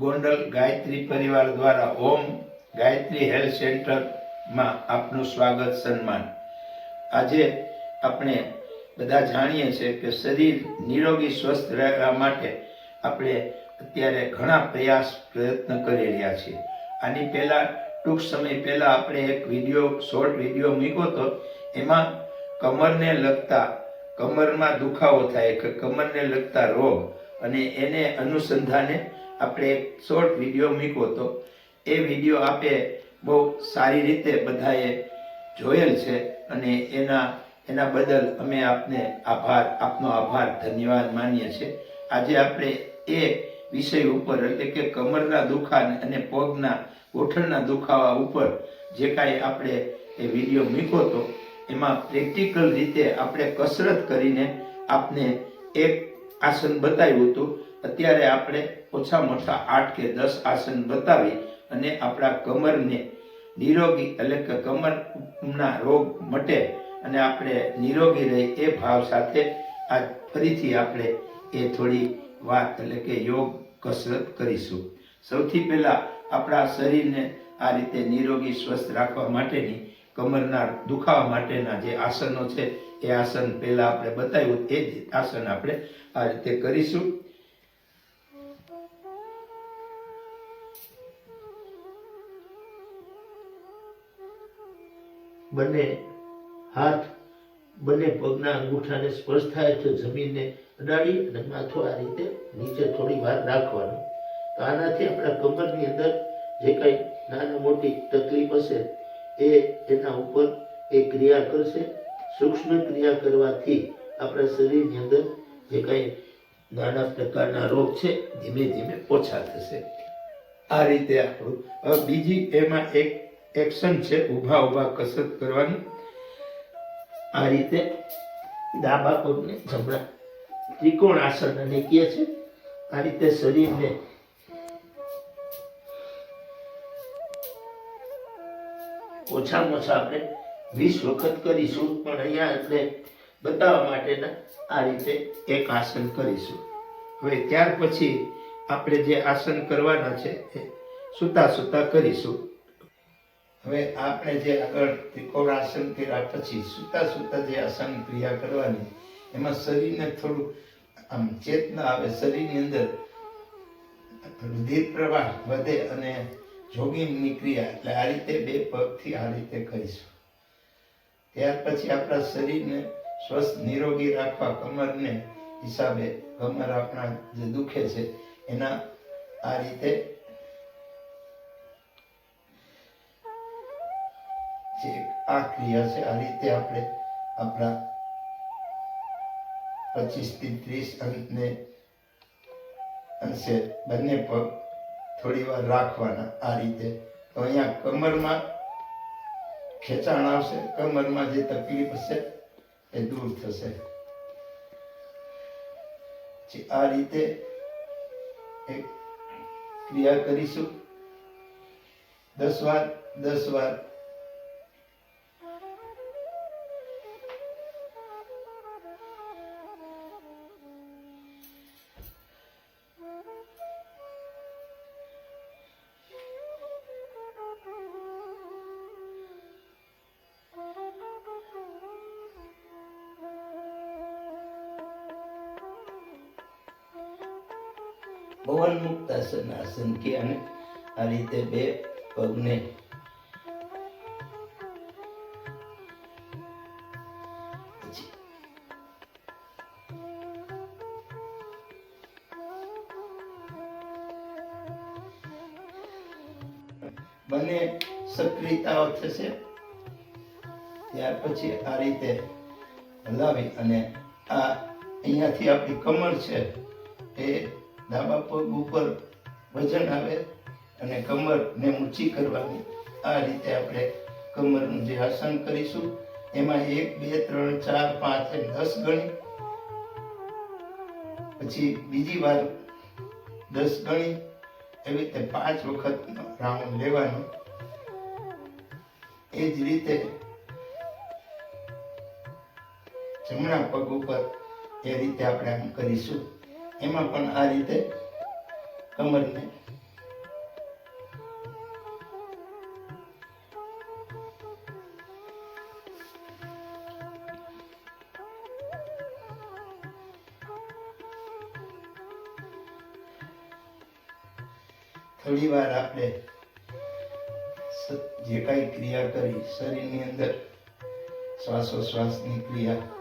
ગોંડલ ગાયત્રી પરિવાર દ્વારા ઓમ ગાયત્રી હેલ્થ સેન્ટરમાં આપનું સ્વાગત સન્માન. આજે આપણે બધા જાણીએ છીએ કે શરીર નિરોગી, સ્વસ્થ રહેવા માટે આપણે અત્યારે ઘણા પ્રયાસ પ્રયત્ન કરી રહ્યા છીએ. આની પહેલાં, ટૂંક સમય પહેલાં આપણે એક વીડિયો, શોર્ટ વીડિયો મૂક્યો હતો એમાં કમરને લગતા, કમરમાં દુખાવો થાય કે કમરને લગતા રોગ અને એને અનુસંધાને આપણે એક શોર્ટ વીડિયો મૂક્યો હતો. એ વીડિયો આપે બહુ સારી રીતે બધાએ જોયેલ છે અને એના એના બદલ અમે આપને આભાર, આપનો આભાર, ધન્યવાદ માનીએ છીએ. આજે આપણે એ વિષય ઉપર, એટલે કે કમરના દુખા અને પગના, ગોઠણના દુખાવા ઉપર જે કાંઈ આપણે એ વીડિયો મૂક્યો હતો, એમાં પ્રેક્ટિકલ રીતે આપણે કસરત કરીને આપને એક આસન બતાવ્યું હતું. અત્યારે આપણે ઓછામાં ઓછા આઠ કે દસ આસન બતાવી અને આપણા કમરને નિરોગી એટલે કે કમરના રોગ મટે અને આપણે નિરોગી રહે એ ભાવ સાથે આ ફરીથી આપણે એ થોડી વાત એટલે કે યોગ કસરત કરીશું. સૌથી પહેલાં આપણા શરીરને આ રીતે નિરોગી સ્વસ્થ રાખવા માટેની કમરના દુખાવા માટેના જે આસનો છે એ આસન પહેલાં આપણે બતાવ્યું એ જ આસન આપણે આ રીતે કરીશું. બંને હાથ, બંને પગના અંગૂઠાને સ્પર્શ થાય તો જમીનને અડાડી અને માથું આ રીતે નીચે થોડી વાર રાખવાનું. તો આનાથી આપણા કમરની અંદર જે કંઈ નાની મોટી તકલીફ હશે, એ એના ઉપર એ ક્રિયા કરશે. સૂક્ષ્મ ક્રિયા કરવાથી આપણા શરીરની અંદર જે કંઈ નાના પ્રકારના રોગ છે, ધીમે ધીમે ઓછા થશે. આ રીતે આપણું બીજી એમાં એક એક્શન છે, ઊભા ઊભા કસરત કરવાની. આ રીતે ડાબા પગને જમણા ત્રિકોણ આસન અને કહે છે. આ રીતે શરીરને ઓછામાં ઓછા આપણે વીસ વખત કરીશું, પણ અહીંયા એટલે બતાવવા માટેના આ રીતે એક આસન કરીશું. હવે ત્યાર પછી આપણે જે આસન કરવાના છે, એ સૂતા સૂતા કરીશું. હવે આપણે જે આગળ ત્રિકોણ આસન કર્યા પછી સૂતા સૂતા જે આસન ક્રિયા કરવાની, એમાં શરીરને થોડું આમ ચેતના આવે, શરીરની અંદર રુધિર પ્રવાહ વધે અને જોગિંગની ક્રિયા, એટલે આ રીતે બે પગથી આ રીતે કરીશું. ત્યાર પછી આપણા શરીરને સ્વસ્થ, નિરોગી રાખવા કમરને હિસાબે, કમર આપણા જે દુખે છે, એના આ રીતે આ ક્રિયા છે. આ રીતે આપણે આપણા પચીસથી ત્રીસ અંકને અંશે બંને પગ થોડી વાર રાખવાના આ રીતે. તો અહીંયા કમરમાં ખેંચાણ આવશે. કમરમાં જે તકલીફ હશે એ દૂર થશે. આ રીતે એક ક્રિયા કરીશું. દસ વાર દસ વાર પવન મુક્ત આસન આસન કે અને આ રીતે બે પગને બંને સક્રિયતાઓ થશે. ત્યાર પછી આ રીતે હલાવી અને આ અહીંયાથી આપણી કમર છે એ ડાબા પગ ઉપર વજન આવે અને કમરને ઊંચી કરવાની. આ રીતે આપણે કમરનું જે આસન કરીશું, એમાં એક, બે, ત્રણ, ચાર, પાંચ દસ ગણી. પછી બીજી વાર દસ ગણી. એવી રીતે પાંચ વખત રાઉન્ડ લેવાનો. એ જ રીતે જમણા પગ ઉપર એ રીતે આપણે આમ કરીશું. એમાં પણ આ રીતે કમરને થોડી વાર આપણે જે કાંઈ ક્રિયા કરી, શરીરની અંદર શ્વાસોશ્વાસની ક્રિયા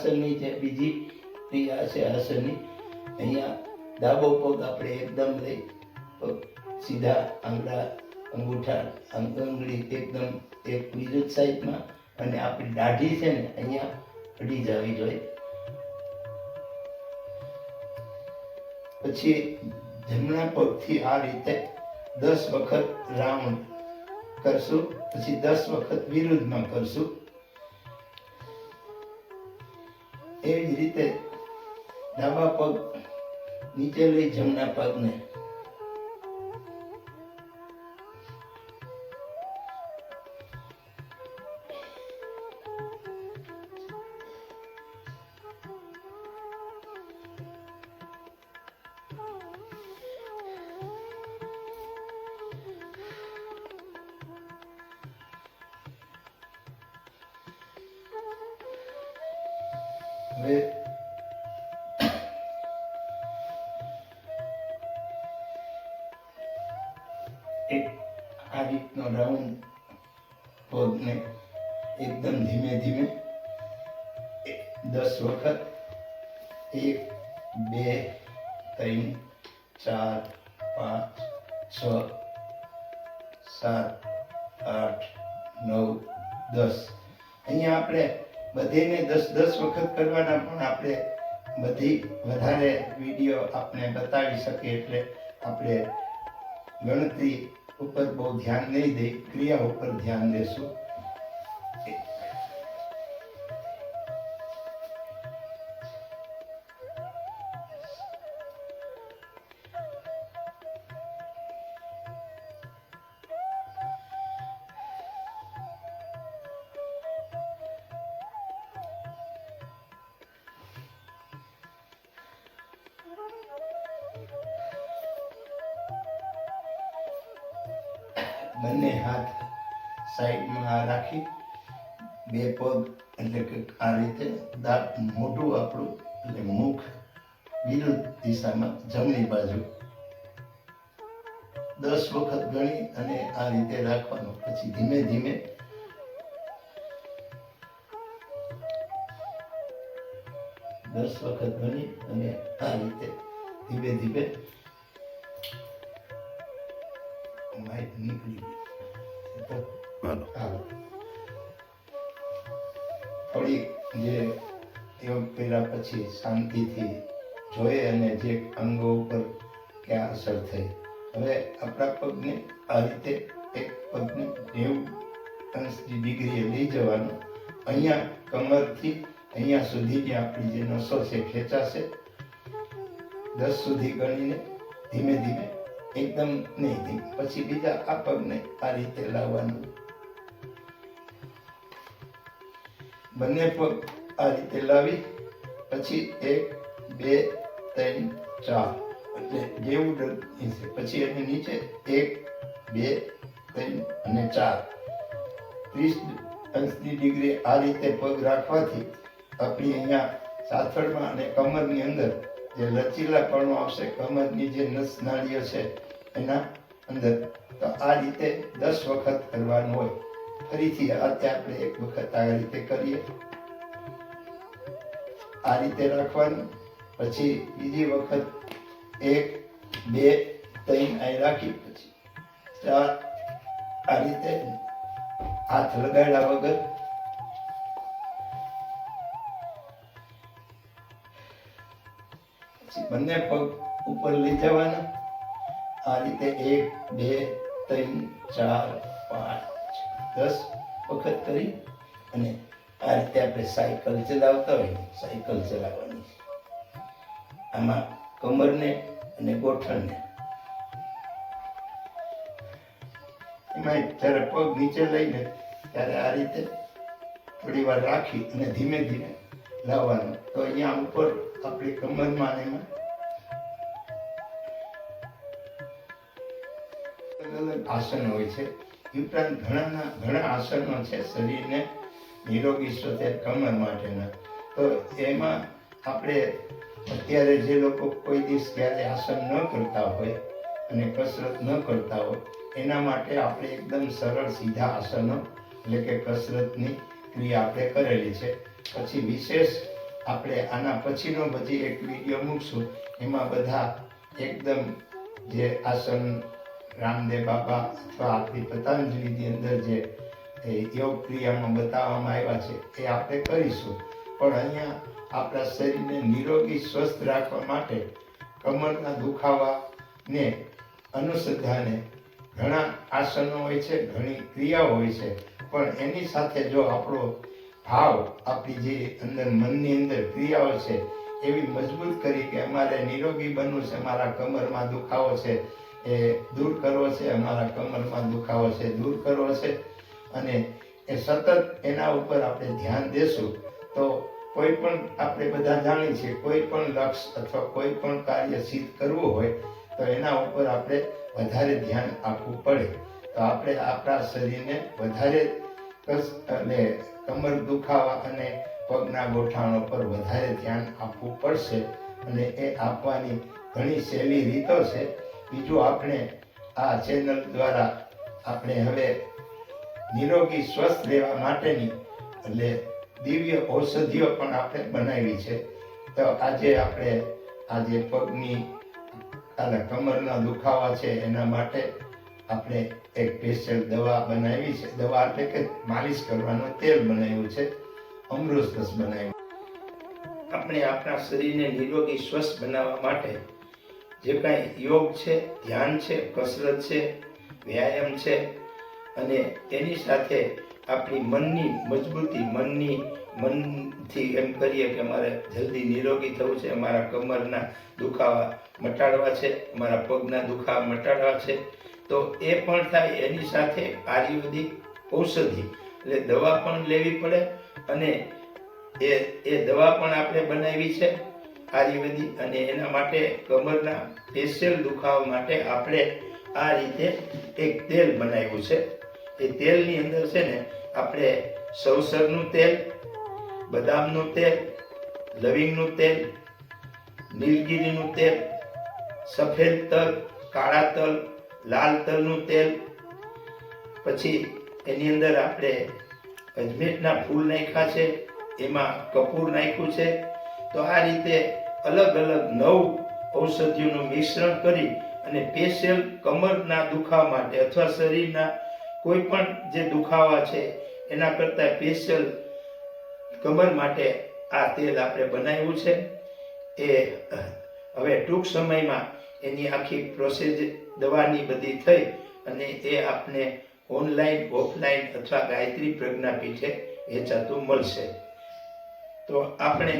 આસનની જે બીજી ક્રિયા છે આસનની અહીંયા ડાબો પગ આપણે એકદમ લઈ સીધા આંગળા, અંગૂઠા આંગળી એકદમ એક બીજું સાઈડમાં અને આપણી દાઢી છે ને, અહીંયા અડી જવી જોઈએ. પછી જમણા પગથી આ રીતે દસ વખત રાઉન્ડ કરશું, પછી દસ વખત વિરુદ્ધમાં કરશું. એવી જ રીતે ડાબા પગ નીચે લઈ જમણા પગને હવે એક આ રીતનો રાઉન્ડ પગને એકદમ ધીમે ધીમે દસ વખત એક બે ત્રણ ચાર પાંચ છ સાત આઠ નવ દસ અહીંયા આપણે બધીને દસ દસ વખત કરવાના પણ આપણે બધી વધારે વીડિયો આપણે બતાવી શકીએ એટલે આપણે ગણતરી ઉપર બહુ ધ્યાન નહીં દઈ, ક્રિયા ઉપર ધ્યાન દેશું. બંને હાથ સાઈડમાં રાખી, બે પગ એટલે કે આ રીતે દાંત મોઢું આપણું એટલે મુખ વિરુદ્ધ દિશામાં જમણી બાજુ. દસ વખત ગણી અને આ રીતે રાખવાનું. પછી ધીમે ધીમે દસ વખત ગણી અને આ રીતે ધીમે ધીમે માઇક નીકળી થોડી જે યોગ કર્યા પછી શાંતિથી જોઈએ અને જે અંગો ઉપર ક્યાં અસર થઈ. હવે આપણા પગને આ રીતે એક પગને નેવું અંશની ડિગ્રીએ લઈ જવાનું અહીંયા કમરથી અહીંયા સુધીની આપણી જે નસો છે ખેંચાશે. દસ સુધી ગણીને ધીમે ધીમે એકદમ નહીં પછી બીજા આ પગને આ રીતે લાવવાનું. બંને પગ આ રીતે લાવી, પછી એક, બે, ત્રણ, ચાર. એટલે જેવું ડર છે. પછી એની નીચે એક, બે, ત્રણ અને ચાર. ત્રીસ અંશની ડિગ્રી આ રીતે પગ રાખવાથી આપણી અહીંયા સાથળમાં અને કમરની અંદર જે લચીલાપણું આવશે કમરની જે નસ નાળીઓ છે, એના અંદર. તો આ રીતે દસ વખત કરવાનું હોય. ફરીથી આજે આપણે એક વખત આ રીતે કરીએ. આ રીતે રાખવાનું. પછી બીજી વખત એક, બે, ત્રણ આ રાખી પછી. ચાર. આ રીતે હાથ લગાડ્યા વગર બંને પગ ઉપર લઈ જવાના. આ રીતે એક, બે, ત્રણ, ચાર, પાંચ, દસ વખત કરી અને આ રીતે આપણે સાયકલ ચલાવતા હોય સાયકલ ચલાવવાની. આમાં કમરને અને ગોઠણને. એમાં જ્યારે પગ નીચે લઈને ત્યારે આ રીતે થોડી વાર રાખી અને ધીમે ધીમે લાવવાનું. તો અહીંયા ઉપર આપણી કમરમાં એમાં આસન હોય છે. એ ઉપરાંત ઘણાના, ઘણા આસનો છે શરીરને નિરોગી સ્વતે કમર માટેના. તો એમાં આપણે અત્યારે જે લોકો કોઈ દિવસ ક્યારે આસન ન કરતા હોય અને કસરત ન કરતા હોય, એના માટે આપણે એકદમ સરળ સીધા આસનો, એટલે કે કસરતની ક્રિયા આપણે કરેલી છે. પછી વિશેષ આપણે આના પછીનો બધી એક વીડિયો મૂકશું. એમાં બધા એકદમ જે આસન રામદેવ બાબા આપણી પતંજલિની અંદર જે યોગ ક્રિયામાં બતાવવામાં આવ્યા છે, એ આપણે કરીશું. પણ અહીંયા આપણા શરીરને નિરોગી, સ્વસ્થ રાખવા માટે કમરના દુખાવાને અનુસંધાને ઘણા આસનો હોય છે, ઘણી ક્રિયાઓ હોય છે. પણ એની સાથે જો આપણો ભાવ આપણી જે અંદર મનની અંદર ક્રિયાઓ છે, એવી મજબૂત કરી કે અમારે નિરોગી બનવું છે મારા કમરમાં દુખાવો છે એ દૂર કરવો છે, અમારા કમરમાં દુખાવો છે, દૂર કરવો છે. અને એ સતત એના ઉપર આપણે ધ્યાન દેશું, તો કોઈ પણ આપણે બધા જાણીએ છીએ, કોઈ પણ લક્ષ્ય અથવા કોઈ પણ કાર્ય સિદ્ધ કરવું હોય, તો એના ઉપર આપણે વધારે ધ્યાન આપવું પડે. તો આપણે આપણા શરીરને વધારે અને કમર દુખાવા અને પગના ગોઠાણો પર વધારે ધ્યાન આપવું પડશે. અને એ આપવાની ઘણી સહેલી રીતો છે. બીજું આપણે આ ચેનલ દ્વારા આપણે હવે નિરોગી સ્વસ્થ રહેવા માટેની એટલે દિવ્ય ઔષધિઓ પણ આપણે બનાવી છે. તો આજે આપણે આજે પગની અને કમરના દુખાવા છે એના માટે આપણે એક સ્પેશિયલ દવા બનાવી છે. દવા એટલે કે માલિશ કરવાનું તેલ બનાવ્યું છે. અમૃતસ બનાવ્યું. આપણે આપણા શરીરને નિરોગી સ્વસ્થ બનાવવા માટે જે કાંઈ યોગ છે, ધ્યાન છે, કસરત છે, વ્યાયામ છે, અને તેની સાથે આપણી મનની મજબૂતી, મનની મનથી એમ કરીએ કે મારે જલ્દી નિરોગી થવું છે મારા કમરના દુખાવા મટાડવા છે મારા પગના દુખાવા મટાડવા છે, તો એ પણ થાય એની સાથે આયુર્વેદિક ઔષધિ. એટલે દવા પણ લેવી પડે અને એ એ દવા પણ આપણે બનાવી છે. આયુર્વેદિક અને એના માટે કમરના સ્પેશિયલ દુખાવા માટે આપણે આ રીતે એક તેલ બનાવ્યું છે. એ તેલની અંદર છે ને, આપણે સૌસરનું તેલ, બદામનું તેલ, લવિંગનું તેલ, નીલગીરીનું તેલ, સફેદ તલ, કાળા તલ, લાલ તલનું તેલ, પછી એની અંદર આપણે અજમેટના ફૂલ નાખ્યા છે, એમાં કપૂર નાખ્યું છે. તો આ રીતે અલગ અલગ નવ ઔષધિઓનું મિશ્રણ કરી અને સ્પેશિયલ કમરના દુખાવા માટે અથવા શરીરના કોઈ પણ જે દુખાવા છે, એના કરતાં સ્પેશિયલ કમર માટે આ તેલ આપણે બનાવ્યું છે. એ, હવે ટૂંક સમયમાં એની આખી પ્રોસેસ દવાની બધી થઈ અને એ આપને ઓનલાઈન ઓફલાઈન અથવા ગાયત્રી પ્રજ્ઞા પીઠે વેચાતું મળશે. તો આપણે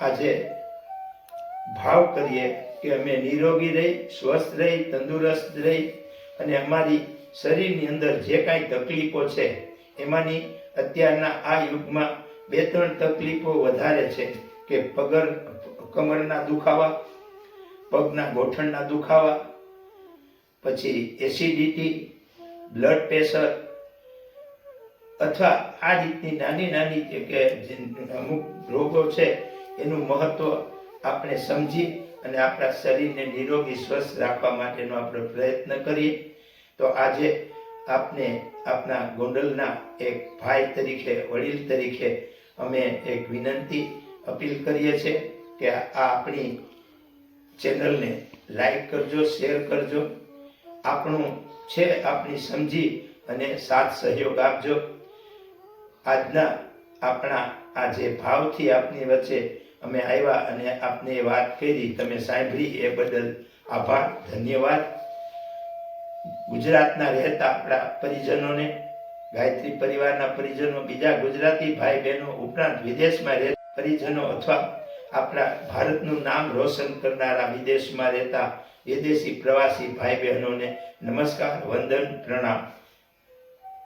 આજે ભાવ કરીએ કે અમે નિરોગી રહી, સ્વસ્થ રહી, તંદુરસ્ત રહી અને અમારી શરીરની અંદર જે કાંઈ તકલીફો છે, એમાંની અત્યારના આ યુગમાં બે ત્રણ તકલીફો વધારે છે કે પગર કમરના દુખાવા, પગના ગોઠણના દુખાવા, પછી એસિડિટી, બ્લડ પ્રેશર અથવા આ રીતની નાની નાની કે અમુક રોગો છે, એનું મહત્વ આપણે સમજી અને આપણા શરીરને નિરોગી, સ્વસ્થ રાખવા માટેનો આપણે પ્રયત્ન કરીએ. તો આજે આપને આપના ગોંડલના એક ભાઈ તરીકે, વડીલ તરીકે અમે એક વિનંતી અપીલ કરીએ છીએ કે આ આપણી ચેનલને લાઈક કરજો, શેર કરજો. આપણું છે આપણી સમજી અને સાથ સહયોગ આપજો. આજના આપણા આ જે ભાવથી આપની વચ્ચે અમે આવ્યા અને આપને વાત કરી. તમે સાંભળી એ બદલ આભાર, ધન્યવાદ. ગુજરાતના રહેતા આપણા પરિજનોને, ગાયત્રી પરિવારના પરિજનો, બીજા ગુજરાતી ભાઈ બહેનો ઉપરાંત વિદેશમાં રહેતા પરિજનો અથવા આપણા ભારતનું નામ રોશન કરનારા વિદેશમાં રહેતા વિદેશી પ્રવાસી ભાઈ બહેનોને નમસ્કાર, વંદન, પ્રણામ.